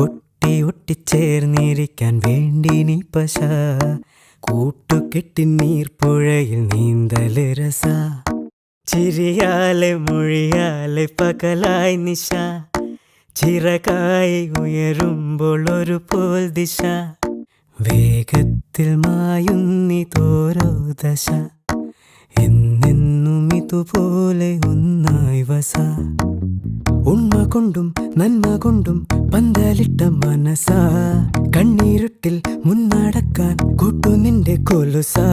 ഒട്ടി ഒട്ടിച്ചേർന്നിരിക്കാൻ വേണ്ടി നീ പശ. കൂട്ടുകെട്ടി നീർപ്പുഴയിൽ നീന്തൽ രസ. ചിരിയാലെ മൊഴിയാലെ പകലായി നിശ. ചിറകായി ഉയരുമ്പോൾ ഒരു പോൽ ദിശ. വേഗത്തിൽ മായുന്നി തോരോ ദശ. എന്നെന്നും ഇതുപോലെ ഒന്നായി വസ. കൊണ്ടും നന്മ കൊണ്ടും പന്തലിട്ട മനസാ കണ്ണീരുട്ടിൽ മുന്നടക്കാൻ കൂട്ടു നിന്റെ കൊലുസാ.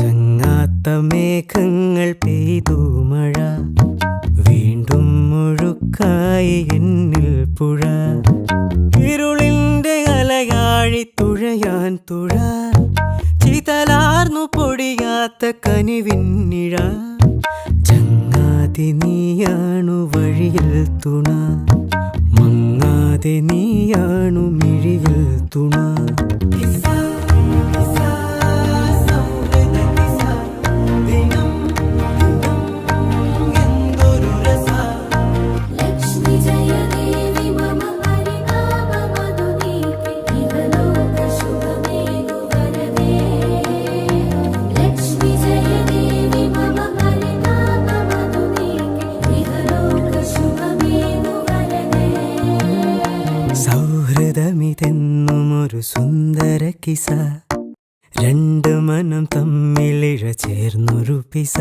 ചങ്ങാത്ത മേഘങ്ങൾ പെയ്തു മഴ. വീണ്ടും മുഴുക്കായി എന്നിൽ പുഴ. ഇരുളിന്റെ അലയാഴി തുഴയാൻ തുഴ. ചിതലാർന്നു പൊടിയാത്ത കനിവിന്നിഴ ചങ്ങാതി നീയാണു വഴിയിൽ തുണ. മങ്ങാതെ നീയാണു മിഴിയിൽ സൗഹൃദമിതെന്നും ഒരു സുന്ദര കിസ. രണ്ട് മനം തമ്മിലിഴ ചേർന്നൊരു പിസ.